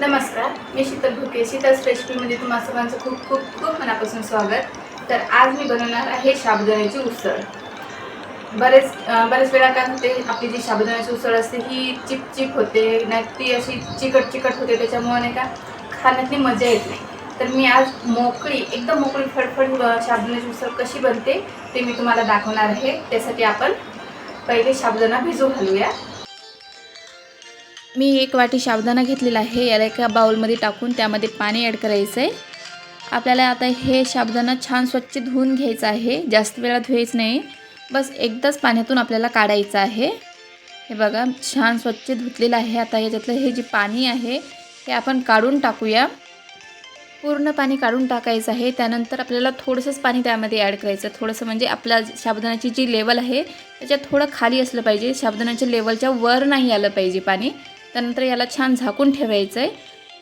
नमस्कार मी शीतल भुके शीतल रेसिपीमध्ये तुम्हा सर्वांचं खूप खूप खूप मनापासून स्वागत. तर आज मी बनवणार आहे साबुदाण्याची उसळ. बरेच बरेच वेळा काय होते आपली जी साबुदाण्याची उसळ असते ही चिपचिप होते नाही ती अशी चिकट चिकट होते त्याच्यामुळे नाही का खाण्यातली मजा येत नाही. तर मी आज मोकळी एकदम मोकळी फडफड अं, साबुदाण्याची उसळ कशी बनते ते मी तुम्हाला दाखवणार आहे. त्यासाठी आपण पहिले साबुदाणा भिजू घालूया. मी एक वाटी साबुदाणा घेतलेला आहे याला एका बाउलमध्ये टाकून त्यामध्ये पाणी ॲड करायचं आहे आपल्याला आता हे साबुदाणा छान स्वच्छ धुवून घ्यायचं आहे जास्त वेळा धुवायचं नाही. बस एकदाच पाण्यातून आपल्याला काढायचं आहे. हे बघा छान स्वच्छ धुतलेलं आहे. आता याच्यातलं हे जे पाणी आहे हे आपण काढून टाकूया. पूर्ण पाणी काढून टाकायचं आहे. त्यानंतर आपल्याला थोडंसंच पाणी त्यामध्ये ॲड करायचं. थोडंसं म्हणजे आपल्या साबुदाण्याची जी लेवल आहे त्याच्यात थोडं खाली असलं पाहिजे. साबुदाण्याच्या लेवलच्या वर नाही आलं पाहिजे पाणी. त्यानंतर याला छान झाकून ठेवायचं आहे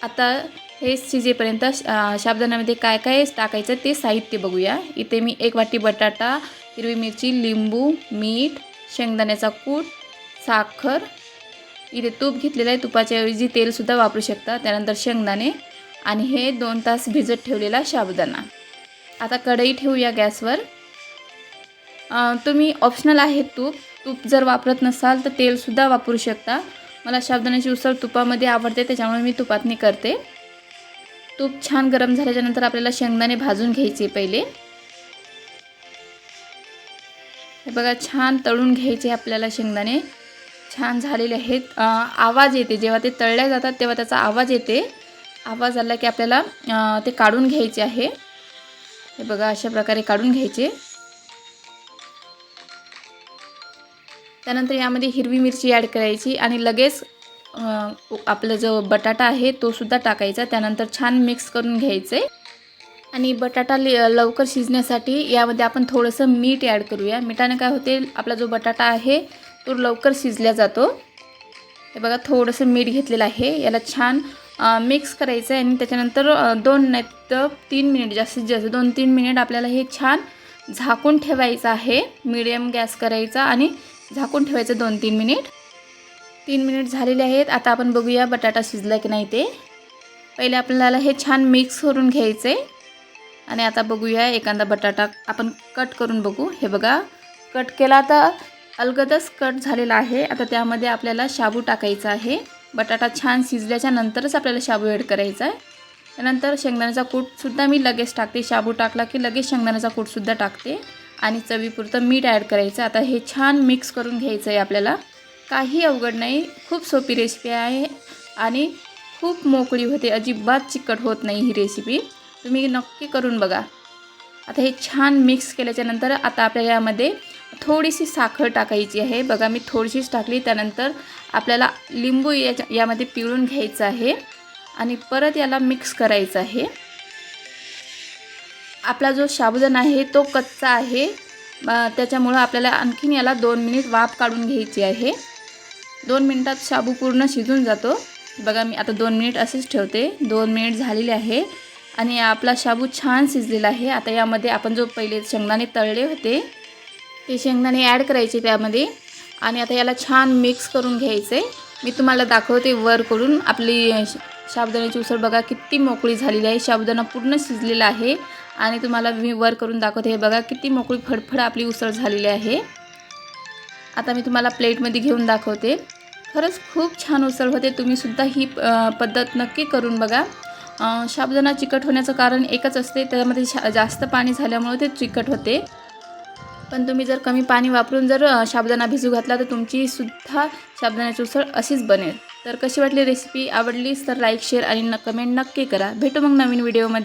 आता हे शिजेपर्यंत अं, काय काय टाकायचं ते साहित्य बघूया. इथे मी एक वाटी बटाटा हिरवी मिरची लिंबू मीठ शेंगदाण्याचा कूट साखर. इथे तूप घेतलेलं आहे. तुपाच्याऐवजी तेलसुद्धा वापरू शकता. त्यानंतर शेंगदाणे आणि हे दोन तास भिजत ठेवलेला शाबदाणा. आता कढई ठेवूया गॅसवर. तुम्ही ऑप्शनल आहे तूप. तूप जर वापरत नसाल तर तेलसुद्धा वापरू शकता. मला साबुदाण्याची उसळ तुपामध्ये आवडते त्याच्यामुळे मी तुपातनी करते. तूप छान गरम झाल्याच्यानंतर आपल्याला शेंगदाणे भाजून घ्यायचे पहिले. हे बघा छान तळून घ्यायचे आपल्याला शेंगदाणे. छान झालेले आहेत. आवाज येते. जेव्हा ते तळल्या जातात तेव्हा त्याचा आवाज येते. आवाज आला की आपल्याला ते काढून घ्यायचे आहे. हे बघा अशा प्रकारे काढून घ्यायचे. त्यानंतर यामध्ये हिरवी मिरची ॲड करायची आणि लगेच आपला जो बटाटा आहे तो सुद्धा टाकायचा. त्यानंतर छान मिक्स करून घ्यायचे. आणि बटाटा ले लवकर शिजण्यासाठी यामध्ये आपण थोडंसं मीठ ॲड करूया. मिठाने काय होते आपला जो बटाटा आहे तो लवकर शिजला जातो. हे बघा थोडंसं मीठ घेतलेलं आहे. याला छान मिक्स करायचं आहे आणि त्याच्यानंतर दोन नाही तर तीन मिनिट जास्तीत जास्त दोन तीन मिनिट आपल्याला हे छान झाकून ठेवायचं आहे. मिडियम गॅस करायचा आणि झाकून ठेवायचं दोन तीन मिनिट. तीन मिनिट झालेले आहेत. आता आपण बघूया बटाटा शिजला की नाही ते. पहिले आपल्याला हे छान मिक्स करून घ्यायचं आहे आणि आता बघूया एखादा बटाटा आपण कट करून बघू. हे बघा कट केला तर अलगदच कट झालेला आहे. आता त्यामध्ये आपल्याला शाबू टाकायचा आहे. बटाटा छान शिजल्याच्या नंतरच आपल्याला शाबू ॲड करायचा आहे. त्यानंतर शेंगदाण्याचा कूटसुद्धा मी लगेच टाकते. शाबू टाकला की लगेच शेंगदाण्याचा कूटसुद्धा टाकते. आणि चवीपुरतं मीठ ॲड करायचं. आता हे छान मिक्स करून घ्यायचं आहे आपल्याला. काही अवघड नाही. खूप सोपी रेसिपी आहे आणि खूप मोकळी होते. अजिबात चिकट होत नाही ही रेसिपी तुम्ही नक्की करून बघा. आता हे छान मिक्स केल्याच्यानंतर आता आपल्याला यामध्ये थोडीशी साखर टाकायची आहे. बघा मी थोडीशीच टाकली. त्यानंतर आपल्याला लिंबू याच्या यामध्ये पिळून घ्यायचं आहे आणि परत याला मिक्स करायचं आहे. आपला जो साबुदाणा आहे तो कच्चा आहे. त्याच्यामुळं आपल्याला आणखीन याला दोन मिनिट वाफ काढून घ्यायची आहे. दोन मिनिटात शाबू पूर्ण शिजून जातो. बघा मी आता दोन मिनिट असेच ठेवते. दोन मिनिट झालेले आहे आणि आपला शाबू छान शिजलेला आहे. आता यामध्ये आपण जो पहिले शेंगदाणे तळले होते ते शेंगदाणे ॲड करायचे त्यामध्ये आणि आता याला छान मिक्स करून घ्यायचे. मी तुम्हाला दाखवते वर करून. आपली श- साबुदाण्याची उसळ बघा किती मोकळी झालेली आहे. साबुदाणा पूर्ण शिजलेला आहे. आणि तुम्हाला मी वर करून दाखवते. हे बघा किती मोकळी फडफड आपली उसळ झालेली आहे. आता मी तुम्हाला प्लेटमध्ये घेऊन दाखवते. खरंच खूप छान उसळ होते. तुम्हीसुद्धा ही पद्धत नक्की करून बघा. अ, साबुदाणा चिकट होण्याचं कारण एकच असते. त्यामध्ये शा जास्त पाणी झाल्यामुळे ते चिकट होते. पण तुम्ही जर कमी पाणी वापरून जर अ, साबुदाणा भिजू घातला तर तुमची सुद्धा साबुदाण्याची उसळ अशीच बनेल. तर कशी वाटली रेसिपी आवडलीच तर लाईक शेअर आणि न कमेंट नक्की करा. भेटू मग नवीन व्हिडिओमध्ये